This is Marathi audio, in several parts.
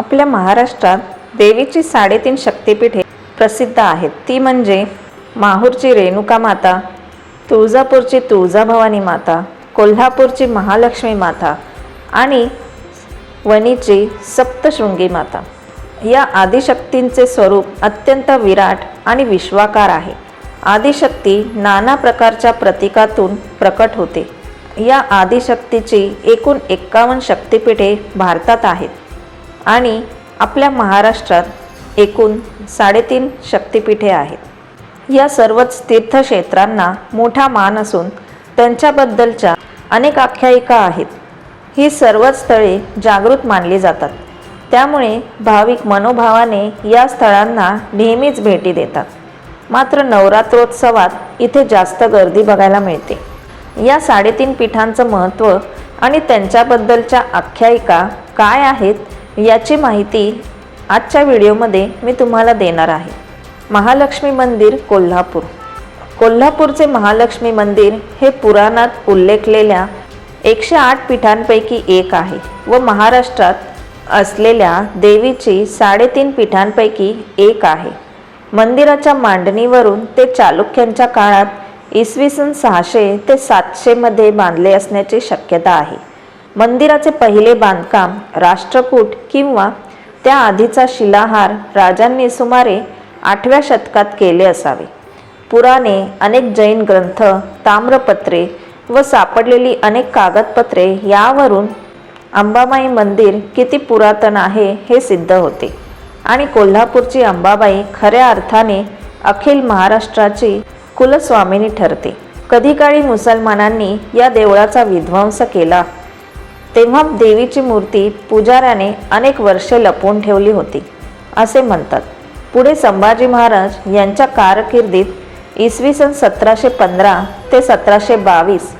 आपल्या महाराष्ट्रात देवीची साडेतीन शक्तिपीठे प्रसिद्ध आहेत. ती म्हणजे माहूरची रेणुका माता तुळजापूरची तुळजाभवानी माता कोल्हापूरची महालक्ष्मी माता आणि वणीची सप्तशृंगी माता. या आदिशक्तींचे स्वरूप अत्यंत विराट आणि विश्वाकार आहे. आदिशक्ती नाना प्रकारच्या प्रतीकातून प्रकट होते. या आदिशक्तीची एकूण एक्कावन्न शक्तिपीठे भारतात आहेत. आणि आपल्या महाराष्ट्रात एकूण साडेतीन शक्तिपीठे आहेत. या सर्वच तीर्थक्षेत्रांना मोठा मान असून त्यांच्याबद्दलच्या अनेक आख्यायिका आहेत. ही सर्वच स्थळे जागृत मानली जातात. त्यामुळे भाविक मनोभावाने या स्थळांना नेहमीच भेटी देतात. मात्र नवरात्रोत्सवात इथे जास्त गर्दी बघायला मिळते. या साडेतीन पीठांचं महत्त्व आणि त्यांच्याबद्दलच्या आख्यायिका काय आहेत याची माहिती आजच्या व्हिडिओमध्ये मी तुम्हाला देणार आहे. महालक्ष्मी मंदिर कोल्हापूर. कोल्हापूरचे महालक्ष्मी मंदिर हे पुराणात उल्लेखलेल्या एकशे आठ पीठांपैकी एक आहे व महाराष्ट्रात असलेल्या देवीची साडेतीन पीठांपैकी एक आहे. मंदिराच्या मांडणीवरून ते चालुक्यांच्या काळात इसवी सन सहाशे ते सातशेमध्ये बांधले असण्याची शक्यता आहे. मंदिराचे पहिले बांधकाम राष्ट्रकूट किंवा त्या आधीचा शिलाहार राजांनी सुमारे आठव्या शतकात केले असावे. पुराणे अनेक जैन ग्रंथ ताम्रपत्रे व सापडलेली अनेक कागदपत्रे यावरून अंबाबाई मंदिर किती पुरातन आहे हे सिद्ध होते. आणि कोल्हापूरची अंबाबाई खऱ्या अर्थाने अखिल महाराष्ट्राची कुलस्वामिनी ठरते. कधी काळी मुसलमानांनी या देवळाचा विध्वंस केला. तेव्हा देवीची मूर्ती पुजाऱ्याने अनेक वर्षे लपवून ठेवली होती असे म्हणतात. पुढे संभाजी महाराज यांच्या कारकिर्दीत इसवी सन सतराशे पंधरा ते सतराशे बावीस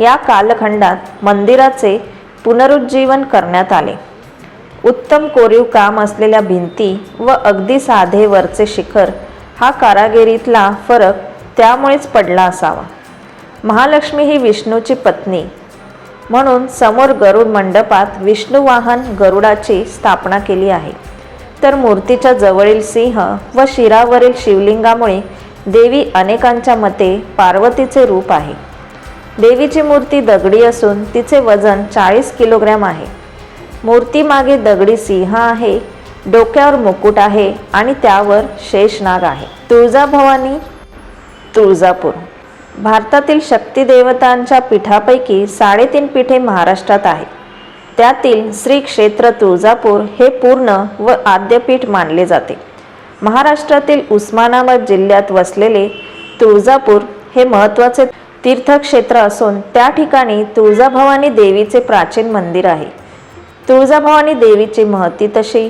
या कालखंडात मंदिराचे पुनरुज्जीवन करण्यात आले. उत्तम कोरीव काम असलेल्या भिंती व अगदी साधे वरचे शिखर हा कारागिरीतला फरक त्यामुळेच पडला असावा. महालक्ष्मी ही विष्णूची पत्नी म्हणून समोर गरुड मंडपात विष्णुवाहन गरुडाची स्थापना केली आहे. तर मूर्तीच्या जवळील सिंह व शिरावरील शिवलिंगामुळे देवी अनेकांच्या मते पार्वतीचे रूप आहे. देवीची मूर्ती दगडी असून तिचे वजन चाळीस किलोग्रॅम आहे. मूर्तीमागे दगडी सिंह आहे डोक्यावर मुकुट आहे आणि त्यावर शेषनाग आहे. तुळजाभवानी तुळजापूर. भारतातील शक्तिदेवतांच्या पीठापैकी साडेतीन पीठे महाराष्ट्रात आहेत. त्यातील श्री क्षेत्र तुळजापूर हे पूर्ण व आद्यपीठ मानले जाते. महाराष्ट्रातील उस्मानाबाद जिल्ह्यात वसलेले तुळजापूर हे महत्त्वाचे तीर्थक्षेत्र असून त्या ठिकाणी तुळजाभवानी देवीचे प्राचीन मंदिर आहे. तुळजाभवानी देवीची महती तशी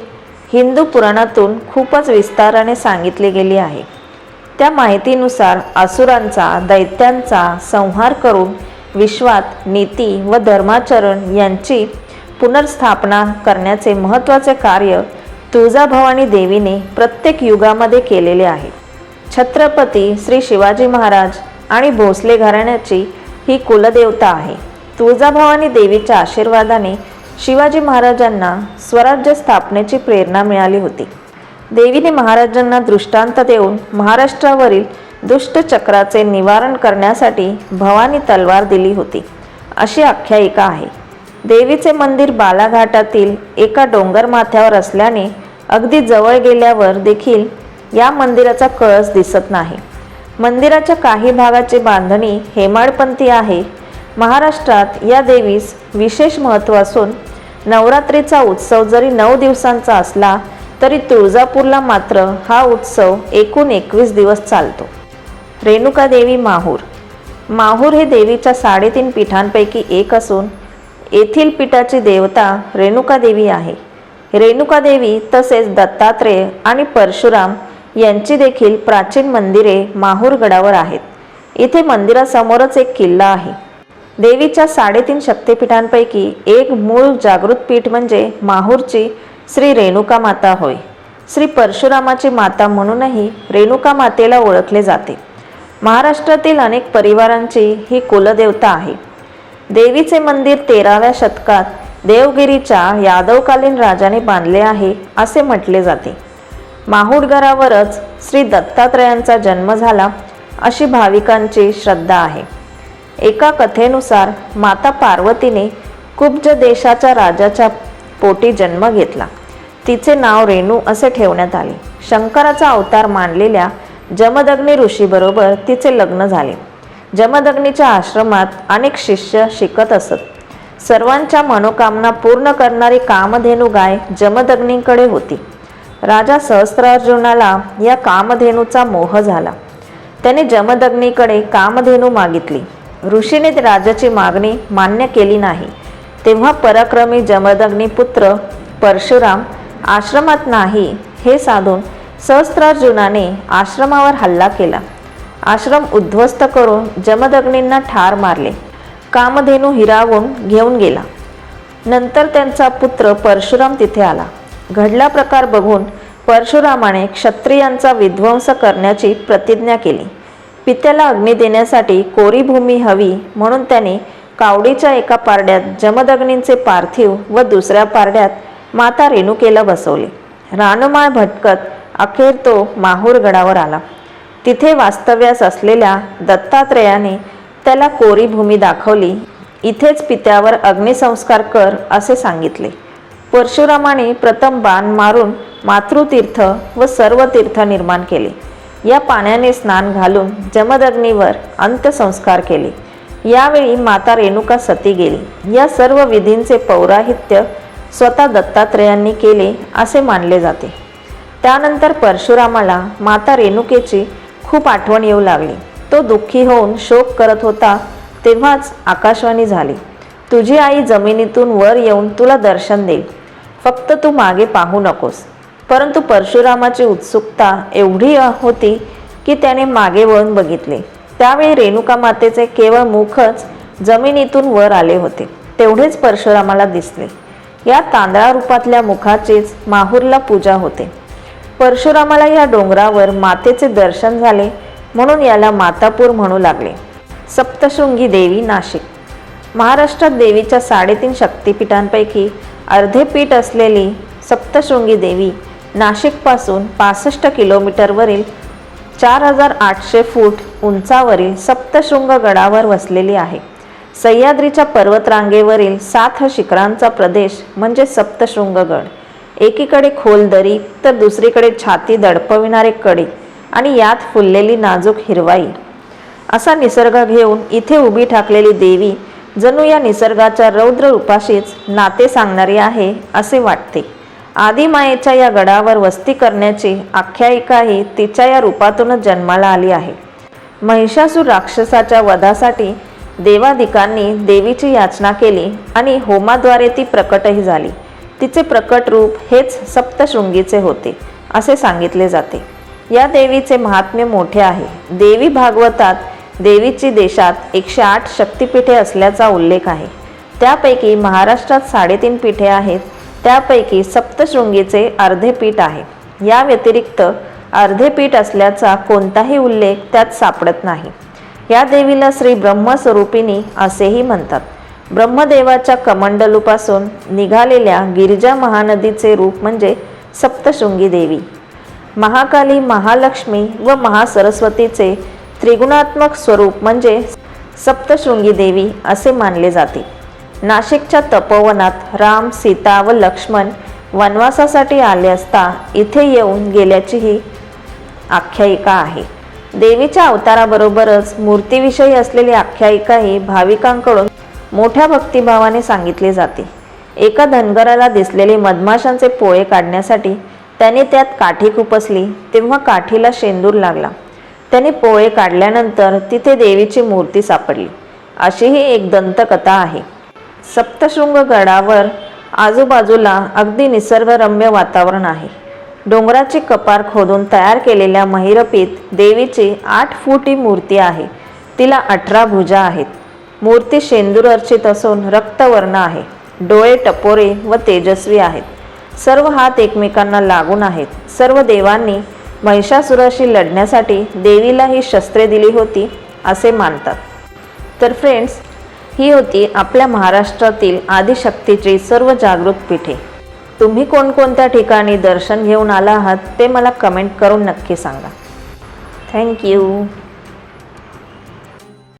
हिंदू पुराणातून खूपच विस्ताराने सांगितली गेली आहे. त्या माहितीनुसार असुरांचा दैत्यांचा संहार करून विश्वात नीती व धर्माचरण यांची पुनर्स्थापना करण्याचे महत्त्वाचे कार्य तुळजाभवानी देवीने प्रत्येक युगामध्ये केलेले आहे. छत्रपती श्री शिवाजी महाराज आणि भोसले घराण्याची ही कुलदेवता आहे. तुळजाभवानी देवीच्या आशीर्वादाने शिवाजी महाराजांना स्वराज्य स्थापनेची प्रेरणा मिळाली होती. देवीने महाराजांना दृष्टांत देऊन महाराष्ट्रावरील दुष्टचक्राचे निवारण करण्यासाठी भवानी तलवार दिली होती. अशी आख्यायिका आहे. देवीचे मंदिर बालाघाटातील एका डोंगर माथ्यावर असल्याने अगदी जवळ गेल्यावर देखील या मंदिराचा कळस दिसत नाही. मंदिराच्या काही भागाची बांधणी हेमाडपंथी आहे. महाराष्ट्रात या देवीस विशेष महत्त्व असून नवरात्रीचा उत्सव जरी नऊ दिवसांचा असला तरी तुळजापूरला मात्र हा उत्सव एकूण एकवीस दिवस चालतो. रेणुका देवी माहूर. माहूर हे देवीच्या साडेतीन पीठांपैकी एक असून येथील पीठाची देवता रेणुका देवी आहे. रेणुका देवी तसेच दत्तात्रेय आणि परशुराम यांची देखील प्राचीन मंदिरे माहूर गडावर आहेत. इथे मंदिरासमोरच एक किल्ला आहे. देवीच्या साडेतीन शक्तिपीठांपैकी एक मूळ जागृत पीठ म्हणजे माहूरची श्री रेणुका माता होय. श्री परशुरामाची माता म्हणूनही रेणुका मातेला ओळखले जाते. महाराष्ट्रातील अनेक परिवारांची ही कुलदेवता आहे. देवीचे मंदिर तेराव्या शतकात देवगिरीच्या यादवकालीन राजाने बांधले आहे असे म्हटले जाते. माहूरगरावरच श्री दत्तात्रयांचा जन्म झाला अशी भाविकांची श्रद्धा आहे. एका कथेनुसार माता पार्वतीने कुब्ज देशाच्या राजाच्या पोटी जन्म घेतला. तिचे नाव रेणू असे ठेवण्यात आले. शंकराचा अवतार मानलेल्या जमदग्नी ऋषीबरोबर तिचे लग्न झाले. जमदग्नीच्या आश्रमात अनेक शिष्य शिकत असत. सर्वांच्या मनोकामना पूर्ण करणारी कामधेनू गाय जमदग्नीकडे होती. राजा सहस्त्रार्जुनाला या कामधेनूचा मोह झाला. त्याने जमदग्नीकडे कामधेनू मागितली. ऋषीने राजाची मागणी मान्य केली नाही. तेव्हा पराक्रमी जमदग्नी पुत्र परशुराम आश्रमात नाही हे साधून सहस्त्रार्जुनाने आश्रमावर हल्ला केला. आश्रम उद्ध्वस्त करून जमदग्नींना ठार मारले. कामधेनू हिरावून घेऊन गेला. नंतर त्यांचा पुत्र परशुराम तिथे आला. घडला प्रकार बघून परशुरामाने क्षत्रियांचा विध्वंस करण्याची प्रतिज्ञा केली. पित्याला अग्नी देण्यासाठी कोरी भूमी हवी म्हणून त्याने कावडीच्या एका पारड्यात जमदग्नींचे पार्थिव व दुसऱ्या पारड्यात माता रेणुकेला बसवले. रानमाळ भटकत अखेर तो माहूर गडावर आला. तिथे वास्तव्यास असलेल्या दत्तात्रेयाने त्याला कोरी भूमी दाखवली. इथेच पित्यावर अग्निसंस्कार कर असे सांगितले. परशुरामाने प्रथम बाण मारून मातृतीर्थ व सर्व तीर्थ निर्माण केले. या पाण्याने स्नान घालून जमदग्नीवर अंत्यसंस्कार केले. यावेळी माता रेणुका सती गेली. या सर्व विधींचे पौराहित्य स्वतः दत्तात्रेयांनी केले असे मानले जाते. त्यानंतर परशुरामाला माता रेणुकेची खूप आठवण येऊ लागली. तो दुःखी होऊन शोक करत होता तेव्हाच आकाशवाणी झाली. तुझी आई जमिनीतून वर येऊन तुला दर्शन देईल. फक्त तू मागे पाहू नकोस. परंतु परशुरामाची उत्सुकता एवढी होती की त्याने मागे वळून बघितले. त्यावेळी रेणुका मातेचे केवळ मुखच जमिनीतून वर आले होते. तेवढेच परशुरामाला दिसले. या तांदळा रूपातल्या मुखाचीच माहूरला पूजा होते. परशुरामाला या डोंगरावर मातेचे दर्शन झाले म्हणून याला मातापूर म्हणू लागले. सप्तशृंगी देवी नाशिक. महाराष्ट्रात देवीच्या साडेतीन शक्तिपीठांपैकी अर्धे पीठ असलेली सप्तशृंगी देवी नाशिकपासून पासष्ट किलोमीटरवरील चार हजार आठशे फूट उंचावरील सप्तशृंग गडावर वसलेली आहे. सह्याद्रीच्या पर्वतरांगेवरील सात शिखरांचा प्रदेश म्हणजे सप्तशृंगगड. एकीकडे खोल दरी तर दुसरीकडे छाती दडपविणारे कडे आणि यात फुललेली नाजूक हिरवाई. असा निसर्ग घेऊन इथे उभी ठाकलेली देवी जणू या निसर्गाच्या रौद्र रूपाशीच नाते सांगणारी आहे असे वाटते. आदिमायेच्या या गडावर वस्ती करण्याची आख्यायिकाही तिच्या या रूपातूनच जन्माला आली आहे. महिषासूर राक्षसाच्या वधासाठी देवादिकांनी देवीची याचना केली आणि होमाद्वारे ती प्रकटही झाली. तिचे प्रकट रूप हेच सप्तशृंगीचे होते असे सांगितले जाते. या देवीचे महात्म्य मोठे आहे. देवी भागवतात देवीची देशात एकशे आठ शक्तिपीठे असल्याचा उल्लेख आहे. त्यापैकी महाराष्ट्रात साडेतीन पीठे आहेत. त्यापैकी सप्तशृंगीचे अर्धे पीठ आहे. या व्यतिरिक्त अर्धे पीठ असल्याचा कोणताही उल्लेख त्यात सापडत नाही. या देवीला श्री ब्रह्मस्वरूपिणी असेही म्हणतात. ब्रह्मदेवाच्या कमंडलूपासून निघालेल्या गिरिजा महानदीचे रूप म्हणजे सप्तशृंगी देवी. महाकाली महालक्ष्मी व महासरस्वतीचे त्रिगुणात्मक स्वरूप म्हणजे सप्तशृंगी देवी असे मानले जाते. नाशिकच्या तपोवनात राम सीता व लक्ष्मण वनवासासाठी आले असता इथे येऊन गेल्याचीही आख्यायिका आहे. देवीच्या अवताराबरोबरच मूर्तीविषयी असलेली आख्यायिकाही भाविकांकडून मोठ्या भक्तिभावाने सांगितली जाते. एका धनगराला दिसलेले मधमाशांचे पोळे काढण्यासाठी त्याने त्यात काठी खुपसली तेव्हा काठीला शेंदूर लागला. त्याने पोळे काढल्यानंतर तिथे देवीची मूर्ती सापडली. अशी ही एक दंतकथा आहे. सप्तशृंग गडावर आजूबाजूला अगदी निसर्गरम्य वातावरण आहे. डोंगराची कपार खोदून तयार केलेल्या महिरपीत देवीची आठ फुटी मूर्ती आहे. तिला अठरा भुजा आहेत. मूर्ती शेंदूर अर्चित असून रक्तवर्ण आहे. डोळे टपोरे व तेजस्वी आहेत. सर्व हात एकमेकांना लागून आहेत. सर्व देवांनी महिषासुराशी लढण्यासाठी देवीला ही शस्त्रे दिली होती असे मानतात. तर फ्रेंड्स ही होती आपल्या महाराष्ट्रातील आदिशक्तीची सर्व जागृत पीठे. तुम्ही कोणकोणत्या ठिकाणी दर्शन घेऊन आला आहात ते मला कमेंट करून नक्की सांगा. थँक्यू